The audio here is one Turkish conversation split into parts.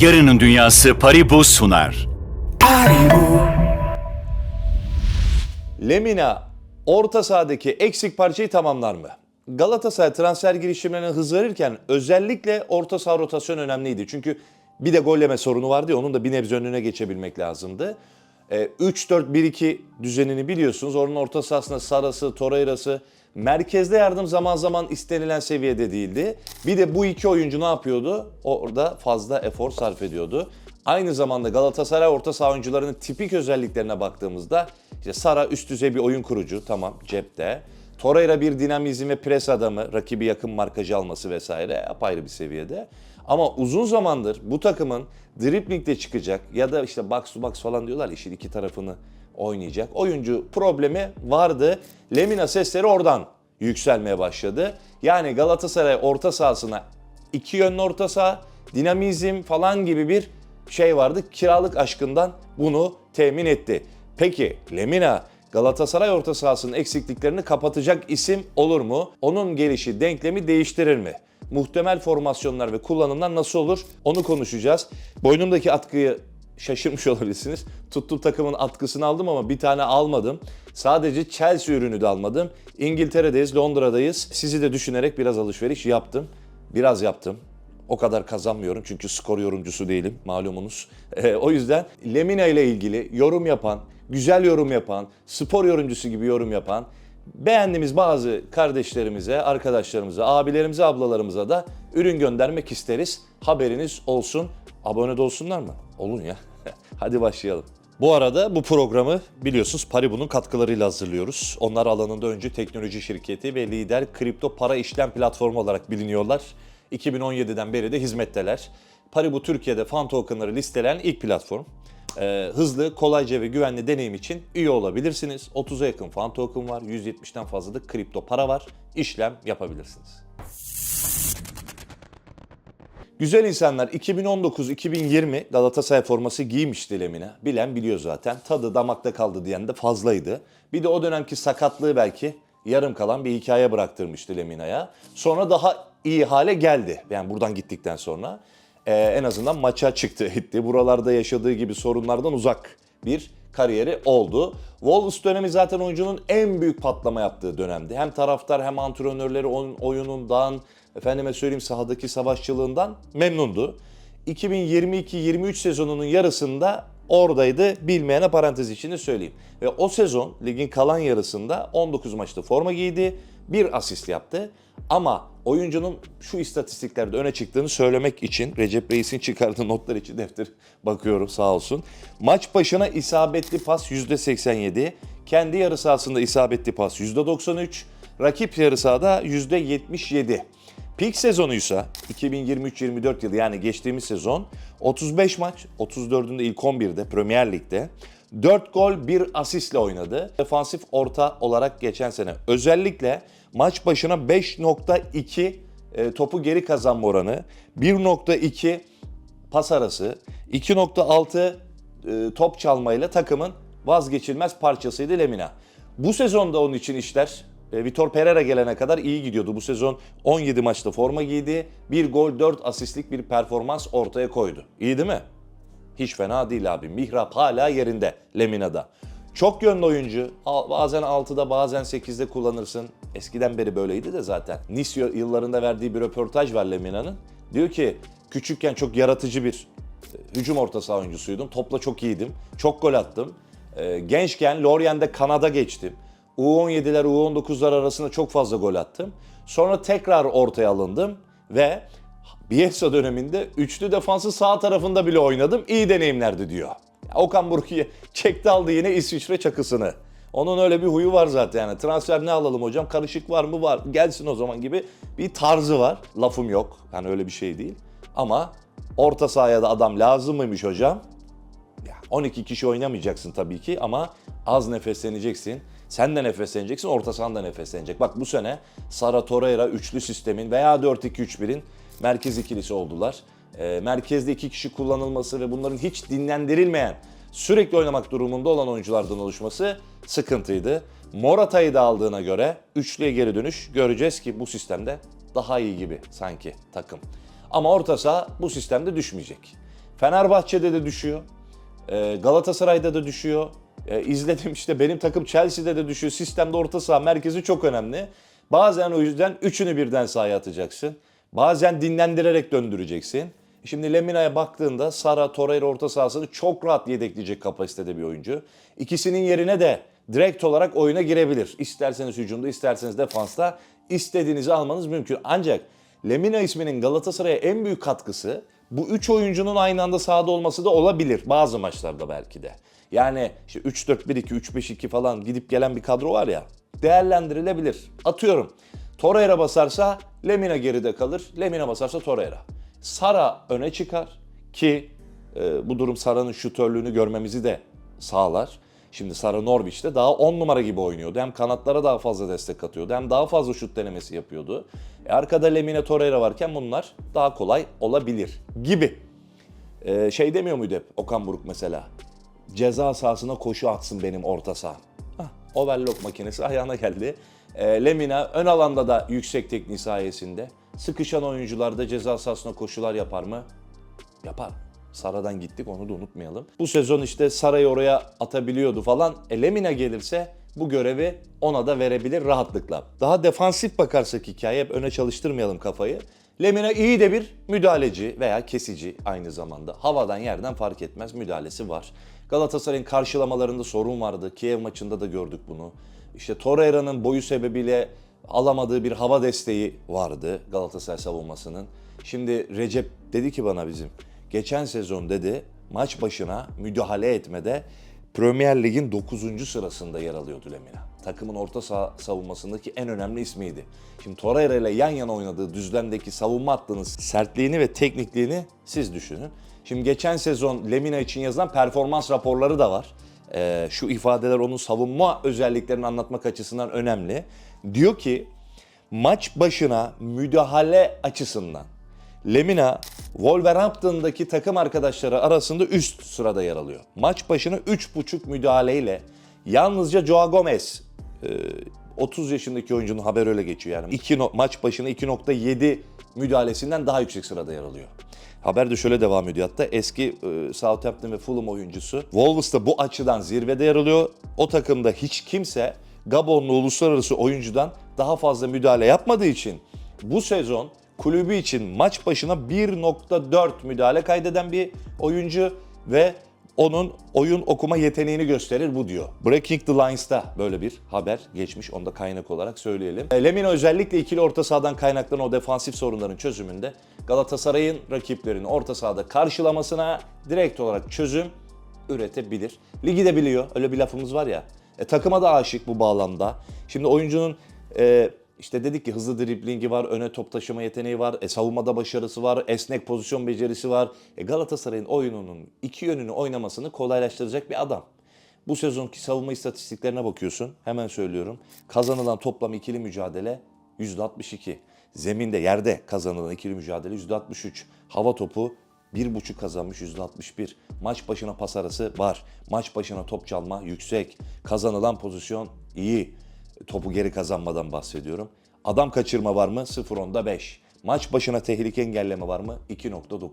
Yarının Dünyası Paribu sunar. Lemina orta sahadaki eksik parçayı tamamlar mı? Galatasaray transfer girişimlerine hız verirken özellikle orta saha rotasyon önemliydi. Çünkü bir de gol yeme sorunu vardı ya onun da bir nebze önüne geçebilmek lazımdı. Ee, 3-4-1-2 düzenini biliyorsunuz. Onun orta sahasında Sarası, Torreira'sı, merkezde yardım zaman zaman istenilen seviyede değildi. Bir de bu iki oyuncu ne yapıyordu? Orada fazla efor sarf ediyordu. Aynı zamanda Galatasaray orta saha oyuncularının tipik özelliklerine baktığımızda işte Sara üst düzey bir oyun kurucu tamam cepte. Torreira bir dinamizm ve pres adamı, rakibi yakın markacı alması vesaire apayrı bir seviyede. Ama uzun zamandır bu takımın driblingde çıkacak ya da işte box to box falan diyorlar işin iki tarafını oynayacak. Oyuncu problemi vardı. Lemina sesleri oradan yükselmeye başladı. Yani Galatasaray orta sahasına iki yönlü orta saha, dinamizm falan gibi bir şey vardı. Kiralık aşkından bunu temin etti. Peki Lemina Galatasaray orta sahasının eksikliklerini kapatacak isim olur mu? Onun gelişi denklemi değiştirir mi? Muhtemel formasyonlar ve kullanımlar nasıl olur? Onu konuşacağız. Boynumdaki atkıyı şaşırmış olabilirsiniz. Tuttum takımın atkısını aldım ama bir tane almadım. Sadece Chelsea ürünü de almadım. İngiltere'deyiz, Londra'dayız. Sizi de düşünerek biraz alışveriş yaptım. Biraz yaptım. O kadar kazanmıyorum çünkü skor yorumcusu değilim malumunuz. Ee, o yüzden Lemina ile ilgili yorum yapan, güzel yorum yapan, spor yorumcusu gibi yorum yapan, beğendiğimiz bazı kardeşlerimize, arkadaşlarımıza, abilerimize, ablalarımıza da ürün göndermek isteriz. Haberiniz olsun. Abone de olsunlar mı? Olun ya. Hadi başlayalım. Bu arada bu programı biliyorsunuz Paribu'nun katkılarıyla hazırlıyoruz. Onlar alanında öncü teknoloji şirketi ve lider kripto para işlem platformu olarak biliniyorlar. 2017'den beri de hizmetteler. Paribu Türkiye'de fan tokenları listelen ilk platform. Ee, hızlı, kolayca ve güvenli deneyim için üye olabilirsiniz. 30'a yakın fan token var, 170'ten fazla da kripto para var. İşlem yapabilirsiniz. Güzel insanlar 2019-2020 Galatasaray forması giymişti Lemine. Bilen biliyor zaten. Tadı damakta kaldı diyen de fazlaydı. Bir de o dönemki sakatlığı belki yarım kalan bir hikaye bıraktırmıştı Lemina'ya. Sonra daha iyi hale geldi. Yani buradan gittikten sonra Ee, en azından maça çıktı etti. Buralarda yaşadığı gibi sorunlardan uzak bir kariyeri oldu. Wolves dönemi zaten oyuncunun en büyük patlama yaptığı dönemdi. Hem taraftar hem antrenörleri onun oyunundan, efendime söyleyeyim sahadaki savaşçılığından memnundu. 2022-23 sezonunun yarısında oradaydı. Bilmeyene parantez içinde söyleyeyim. Ve o sezon ligin kalan yarısında 19 maçta forma giydi. Bir asist yaptı. Ama oyuncunun şu istatistiklerde öne çıktığını söylemek için Recep Reis'in çıkardığı notlar için defter bakıyorum sağ olsun. Maç başına isabetli pas %87, kendi yarı sahasında isabetli pas %93, rakip yarı sahada %77. Peak sezonuysa 2023-24 yılı yani geçtiğimiz sezon 35 maç, 34'ünde ilk 11'de Premier Lig'de 4 gol 1 asistle oynadı. Defansif orta olarak geçen sene özellikle maç başına 5.2 e, topu geri kazanma oranı, 1.2 pas arası, 2.6 e, top çalmayla takımın vazgeçilmez parçasıydı Lemina. Bu sezonda onun için işler e, Vitor Pereira gelene kadar iyi gidiyordu. Bu sezon 17 maçta forma giydi. 1 gol 4 asistlik bir performans ortaya koydu. İyi değil mi? Hiç fena değil abi. Mihrap hala yerinde Lemina'da. Çok yönlü oyuncu. Bazen 6'da bazen 8'de kullanırsın. Eskiden beri böyleydi de zaten. Nice yıllarında verdiği bir röportaj var Lemina'nın. Diyor ki küçükken çok yaratıcı bir e, hücum orta saha oyuncusuydum. Topla çok iyiydim. Çok gol attım. E, gençken Lorient'de Kanada geçtim. U17'ler, U19'lar arasında çok fazla gol attım. Sonra tekrar ortaya alındım ve Bielsa döneminde üçlü defansı sağ tarafında bile oynadım. İyi deneyimlerdi diyor. Okan Buruk'u çekti aldı yine İsviçre çakısını. Onun öyle bir huyu var zaten yani. Transfer ne alalım hocam? Karışık var mı? Var. Gelsin o zaman gibi bir tarzı var. Lafım yok. Yani öyle bir şey değil. Ama orta sahaya da adam lazım mıymış hocam? Ya 12 kişi oynamayacaksın tabii ki ama az nefesleneceksin. Sen de nefesleneceksin, orta sahan nefeslenecek. Bak bu sene Sara Torreira üçlü sistemin veya 4-2-3-1'in merkez ikilisi oldular. Ee, merkezde iki kişi kullanılması ve bunların hiç dinlendirilmeyen, sürekli oynamak durumunda olan oyunculardan oluşması sıkıntıydı. Morata'yı da aldığına göre üçlüye geri dönüş göreceğiz ki bu sistemde daha iyi gibi sanki takım. Ama orta saha bu sistemde düşmeyecek. Fenerbahçe'de de düşüyor. Ee, Galatasaray'da da düşüyor. Ee, izledim işte benim takım Chelsea'de de düşüyor. Sistemde orta saha merkezi çok önemli. Bazen o yüzden üçünü birden sahaya atacaksın. Bazen dinlendirerek döndüreceksin. Şimdi Lemina'ya baktığında Sara, Torreira orta sahasını çok rahat yedekleyecek kapasitede bir oyuncu. İkisinin yerine de direkt olarak oyuna girebilir. İsterseniz hücumda, isterseniz defansta istediğinizi almanız mümkün. Ancak Lemina isminin Galatasaray'a en büyük katkısı bu üç oyuncunun aynı anda sahada olması da olabilir bazı maçlarda belki de. Yani işte 3-4-1-2, 3-5-2 falan gidip gelen bir kadro var ya değerlendirilebilir. Atıyorum Torreira basarsa Lemina geride kalır, Lemina basarsa Torreira. Sara öne çıkar ki e, bu durum Sara'nın şutörlüğünü görmemizi de sağlar. Şimdi Sara Norwich'te daha 10 numara gibi oynuyordu. Hem kanatlara daha fazla destek atıyordu hem daha fazla şut denemesi yapıyordu. E, arkada Lemina Torreira varken bunlar daha kolay olabilir gibi. E, şey demiyor muydu hep Okan Buruk mesela? Ceza sahasına koşu atsın benim orta saham. Hah, overlock makinesi ayağına geldi. E, Lemina ön alanda da yüksek tekniği sayesinde. Sıkışan oyuncular da ceza sahasına koşular yapar mı? Yapar. Sara'dan gittik onu da unutmayalım. Bu sezon işte Sara'yı oraya atabiliyordu falan. E Lemina gelirse bu görevi ona da verebilir rahatlıkla. Daha defansif bakarsak hikaye hep öne çalıştırmayalım kafayı. Lemina iyi de bir müdahaleci veya kesici aynı zamanda. Havadan yerden fark etmez müdahalesi var. Galatasaray'ın karşılamalarında sorun vardı. Kiev maçında da gördük bunu. İşte Torreira'nın boyu sebebiyle alamadığı bir hava desteği vardı Galatasaray savunmasının. Şimdi Recep dedi ki bana bizim geçen sezon dedi maç başına müdahale etmede Premier Lig'in 9. sırasında yer alıyordu Lemina. Takımın orta saha savunmasındaki en önemli ismiydi. Şimdi Torreira ile yan yana oynadığı düzlemdeki savunma hattının sertliğini ve teknikliğini siz düşünün. Şimdi geçen sezon Lemina için yazılan performans raporları da var. Ee, şu ifadeler onun savunma özelliklerini anlatmak açısından önemli. Diyor ki maç başına müdahale açısından Lemina Wolverhampton'daki takım arkadaşları arasında üst sırada yer alıyor. Maç başına 3.5 müdahaleyle yalnızca Joao Gomez 30 yaşındaki oyuncunun haber öyle geçiyor yani. İki no- maç başına 2.7 müdahalesinden daha yüksek sırada yer alıyor. Haber de şöyle devam ediyor hatta eski e, Southampton ve Fulham oyuncusu Wolves da bu açıdan zirvede yer alıyor. O takımda hiç kimse Gabonlu uluslararası oyuncudan daha fazla müdahale yapmadığı için bu sezon kulübü için maç başına 1.4 müdahale kaydeden bir oyuncu ve onun oyun okuma yeteneğini gösterir bu diyor. Breaking the Lines'ta böyle bir haber geçmiş. Onu da kaynak olarak söyleyelim. E, Lemina özellikle ikili orta sahadan kaynaklanan o defansif sorunların çözümünde Galatasaray'ın rakiplerini orta sahada karşılamasına direkt olarak çözüm üretebilir. Ligi de biliyor. Öyle bir lafımız var ya. E, takıma da aşık bu bağlamda. Şimdi oyuncunun e, işte dedik ki hızlı driblingi var, öne top taşıma yeteneği var, e, savunmada başarısı var, esnek pozisyon becerisi var. E, Galatasaray'ın oyununun iki yönünü oynamasını kolaylaştıracak bir adam. Bu sezonki savunma istatistiklerine bakıyorsun. Hemen söylüyorum. Kazanılan toplam ikili mücadele %62. Zeminde, yerde kazanılan ikili mücadele %63. Hava topu 1.5 kazanmış %61. Maç başına pas arası var. Maç başına top çalma yüksek. Kazanılan pozisyon iyi. Topu geri kazanmadan bahsediyorum. Adam kaçırma var mı? 0.10'da 5. Maç başına tehlike engelleme var mı? 2.9.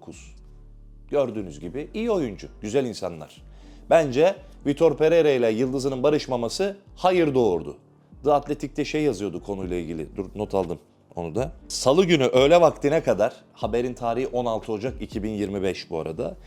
Gördüğünüz gibi iyi oyuncu, güzel insanlar. Bence Vitor Pereira ile Yıldız'ın barışmaması hayır doğurdu. The Athletic'te şey yazıyordu konuyla ilgili. Dur not aldım onu da. Salı günü öğle vaktine kadar, haberin tarihi 16 Ocak 2025 bu arada.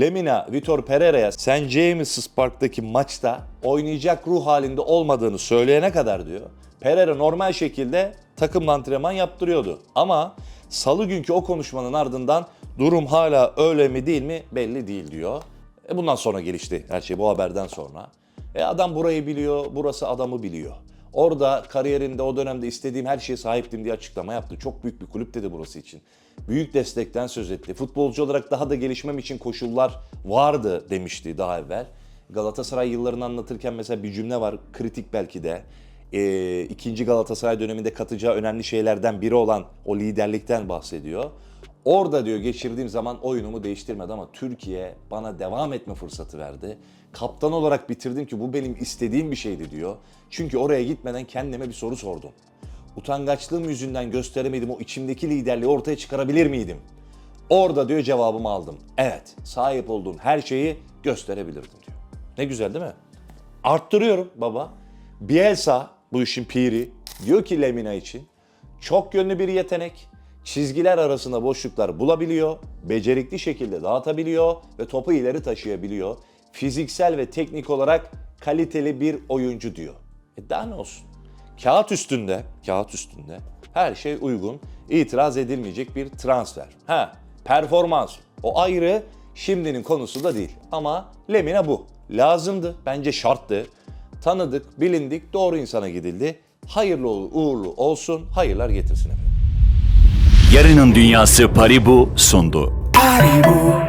Lemina Vitor Pereira'ya St. James's Park'taki maçta oynayacak ruh halinde olmadığını söyleyene kadar diyor. Pereira normal şekilde takımla antrenman yaptırıyordu. Ama salı günkü o konuşmanın ardından durum hala öyle mi değil mi belli değil diyor. E bundan sonra gelişti her şey bu haberden sonra. E adam burayı biliyor, burası adamı biliyor. Orada kariyerinde o dönemde istediğim her şeye sahiptim diye açıklama yaptı. Çok büyük bir kulüp dedi burası için. Büyük destekten söz etti. Futbolcu olarak daha da gelişmem için koşullar vardı demişti daha evvel. Galatasaray yıllarını anlatırken mesela bir cümle var kritik belki de. Ee, ikinci Galatasaray döneminde katacağı önemli şeylerden biri olan o liderlikten bahsediyor. Orada diyor geçirdiğim zaman oyunumu değiştirmedi ama Türkiye bana devam etme fırsatı verdi. Kaptan olarak bitirdim ki bu benim istediğim bir şeydi diyor. Çünkü oraya gitmeden kendime bir soru sordum. Utangaçlığım yüzünden gösteremedim o içimdeki liderliği ortaya çıkarabilir miydim? Orada diyor cevabımı aldım. Evet, sahip olduğum her şeyi gösterebilirdim diyor. Ne güzel değil mi? Arttırıyorum baba. Bielsa bu işin piri diyor ki Lemina için çok yönlü bir yetenek. Çizgiler arasında boşluklar bulabiliyor, becerikli şekilde dağıtabiliyor ve topu ileri taşıyabiliyor. Fiziksel ve teknik olarak kaliteli bir oyuncu diyor. E daha ne olsun? Kağıt üstünde, kağıt üstünde her şey uygun, itiraz edilmeyecek bir transfer. Ha, performans o ayrı, şimdinin konusu da değil. Ama Lemina bu. Lazımdı, bence şarttı. Tanıdık, bilindik, doğru insana gidildi. Hayırlı uğurlu olsun, hayırlar getirsin efendim. Yarının Dünyası Paribu sundu. Paribu,